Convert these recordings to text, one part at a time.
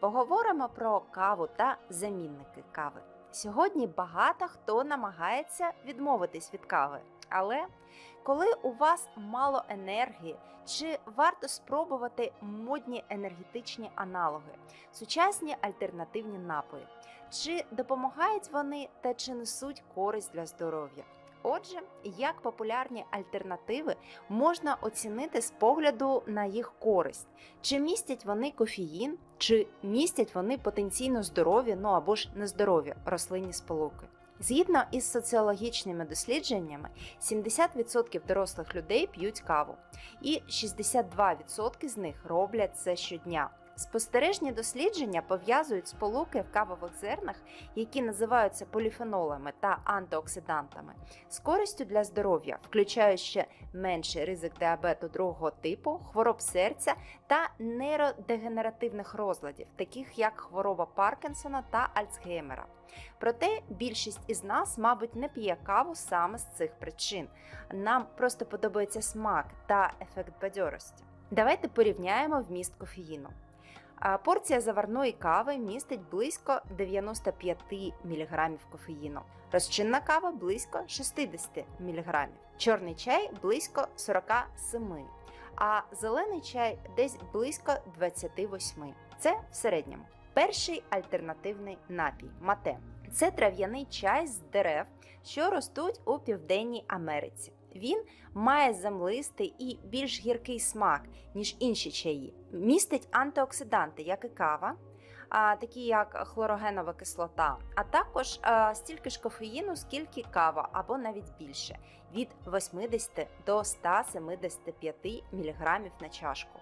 Поговоримо про каву та замінники кави. Сьогодні багато хто намагається відмовитись від кави, але коли у вас мало енергії, чи варто спробувати модні енергетичні аналоги, сучасні альтернативні напої, чи допомагають вони та чи несуть користь для здоров'я? Отже, як популярні альтернативи можна оцінити з погляду на їх користь, чи містять вони кофеїн, чи містять вони потенційно здорові, ну або ж нездорові рослинні сполуки. Згідно із соціологічними дослідженнями, 70% дорослих людей п'ють каву, і 62% з них роблять це щодня. Спостережні дослідження пов'язують сполуки в кавових зернах, які називаються поліфенолами та антиоксидантами, з користю для здоров'я, включаючи менший ризик діабету другого типу, хвороб серця та нейродегенеративних розладів, таких як хвороба Паркінсона та Альцгеймера. Проте більшість із нас, мабуть, не п'є каву саме з цих причин. Нам просто подобається смак та ефект бадьорості. Давайте порівняємо вміст кофеїну. Порція заварної кави містить близько 95 мг кофеїну, розчинна кава близько 60 мг, чорний чай близько 47, а зелений чай десь близько 28. Це в середньому. Перший альтернативний напій мате. Це трав'яний чай з дерев, що ростуть у Південній Америці. Він має землистий і більш гіркий смак, ніж інші чаї. Містить антиоксиданти, як і кава, такі як хлорогенова кислота, а також стільки ж кофеїну, скільки кава, або навіть більше від 80 до 175 мг на чашку.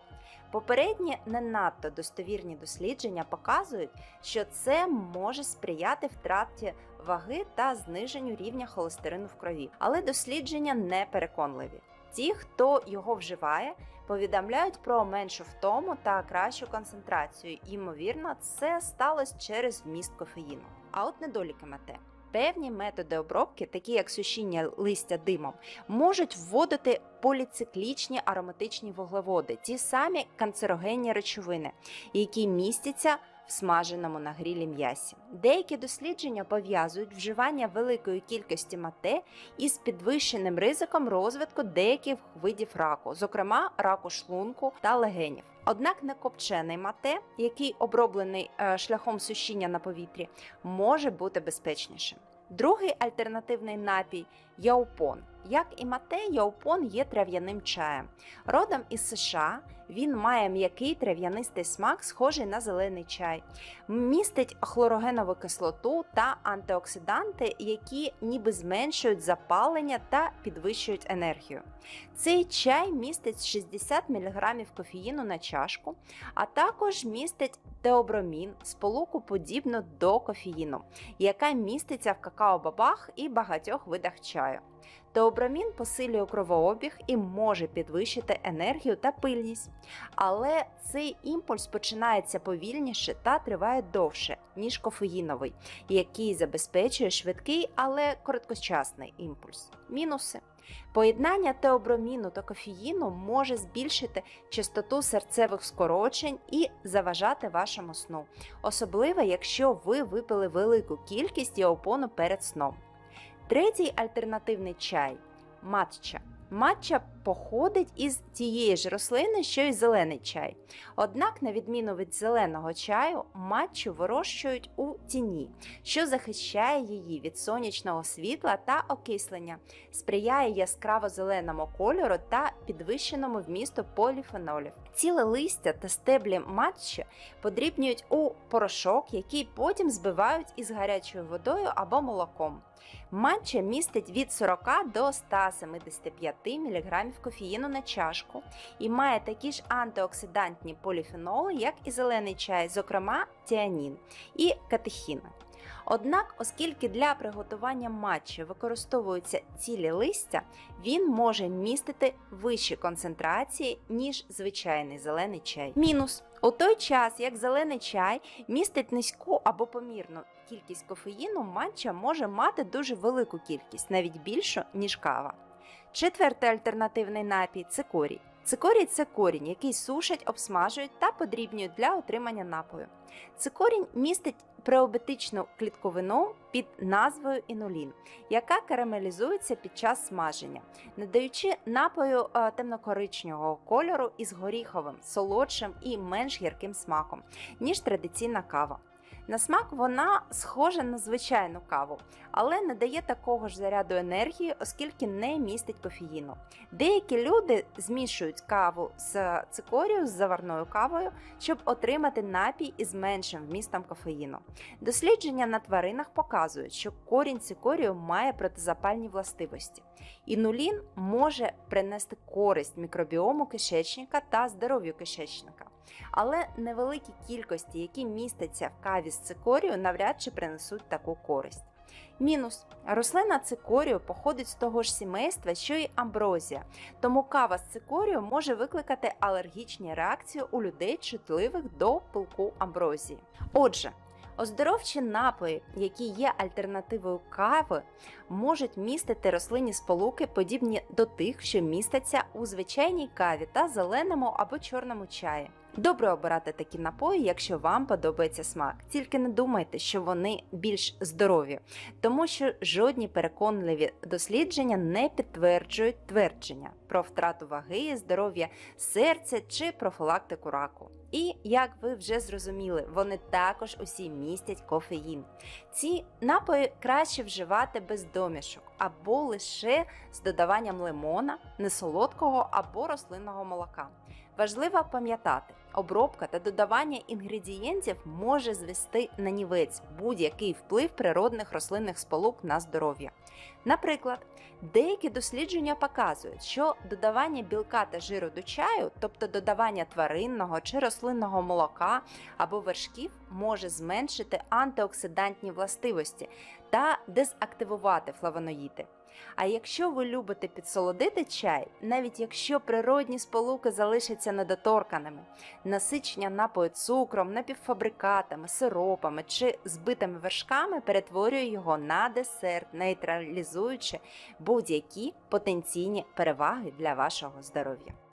Попередні не надто достовірні дослідження показують, що це може сприяти втраті ваги та зниженню рівня холестерину в крові, але дослідження не переконливі. Ті, хто його вживає, повідомляють про меншу втому та кращу концентрацію. Ймовірно, це сталося через вміст кофеїну. А от недоліки мете. Певні методи обробки, такі як сушіння листя димом, можуть вводити поліциклічні ароматичні вуглеводи, ті самі канцерогенні речовини, які містяться в смаженому на грілі м'ясі. Деякі дослідження пов'язують вживання великої кількості мате із підвищеним ризиком розвитку деяких видів раку, зокрема раку шлунку та легенів. Однак некопчений мате, який оброблений е, шляхом сушіння на повітрі, може бути безпечнішим. Другий альтернативний напій яупон. Як і мате, яупон є трав'яним чаєм. Родом із США він має м'який трав'янистий смак, схожий на зелений чай, містить хлорогенову кислоту та антиоксиданти, які ніби зменшують запалення та підвищують енергію. Цей чай містить 60 мг кофеїну на чашку, а також містить теобромін, сполуку подібну до кофеїну, яка міститься в какао-бабах і багатьох видах чаю. Теобрамін посилює кровообіг і може підвищити енергію та пильність. Але цей імпульс починається повільніше та триває довше, ніж кофеїновий, який забезпечує швидкий, але короткочасний імпульс. Мінуси. Поєднання теоброміну та кофеїну може збільшити частоту серцевих скорочень і заважати вашому сну, особливо якщо ви випили велику кількість яопону перед сном. Третій альтернативний чай матча. Матча походить із тієї ж рослини, що й зелений чай. Однак, на відміну від зеленого чаю, матчу вирощують у тіні, що захищає її від сонячного світла та окислення, сприяє яскраво-зеленому кольору та підвищеному вмісту поліфенолів. Ціле листя та стеблі матчі подрібнюють у порошок, який потім збивають із гарячою водою або молоком. Матча містить від 40 до 175 мг кофеїну на чашку і має такі ж антиоксидантні поліфеноли, як і зелений чай, зокрема тіанін і катехіни. Однак, оскільки для приготування матчі використовуються цілі листя, він може містити вищі концентрації, ніж звичайний зелений чай. Мінус у той час, як зелений чай містить низьку або помірну кількість кофеїну, матча може мати дуже велику кількість, навіть більшу, ніж кава. Четвертий альтернативний напій цикорій. Цикорій це корінь, який сушать, обсмажують та подрібнюють для отримання напою. Цикорінь містить преобетичну клітковину під назвою інулін, яка карамелізується під час смаження, надаючи напою е, темнокоричневого кольору із горіховим, солодшим і менш гірким смаком, ніж традиційна кава. На смак вона схожа на звичайну каву, але не дає такого ж заряду енергії, оскільки не містить кофеїну. Деякі люди змішують каву з цикорію з заварною кавою, щоб отримати напій із меншим вмістом кофеїну. Дослідження на тваринах показують, що корінь цикорію має протизапальні властивості. Інулін може принести користь мікробіому кишечника та здоров'ю кишечника. Але невеликі кількості, які містяться в каві з цикорію, навряд чи принесуть таку користь. Мінус рослина цикорію походить з того ж сімейства, що й амброзія, тому кава з цикорію може викликати алергічні реакції у людей, чутливих до пилку амброзії. Отже, Оздоровчі напої, які є альтернативою кави, можуть містити рослинні сполуки, подібні до тих, що містяться у звичайній каві та зеленому або чорному чаї. Добре обирати такі напої, якщо вам подобається смак. Тільки не думайте, що вони більш здорові, тому що жодні переконливі дослідження не підтверджують твердження про втрату ваги, здоров'я серця чи профілактику раку. І як ви вже зрозуміли, вони також усі містять кофеїн. Ці напої краще вживати без домішок або лише з додаванням лимона, несолодкого або рослинного молока. Важливо пам'ятати, обробка та додавання інгредієнтів може звести на нівець будь-який вплив природних рослинних сполук на здоров'я. Наприклад, деякі дослідження показують, що додавання білка та жиру до чаю, тобто додавання тваринного чи рослинного молока або вершків, може зменшити антиоксидантні властивості та дезактивувати флавоноїди. А якщо ви любите підсолодити чай, навіть якщо природні сполуки залишаться недоторканими, насичення напою цукром, напівфабрикатами, сиропами чи збитими вершками перетворює його на десерт, нейтралізуючи будь-які потенційні переваги для вашого здоров'я.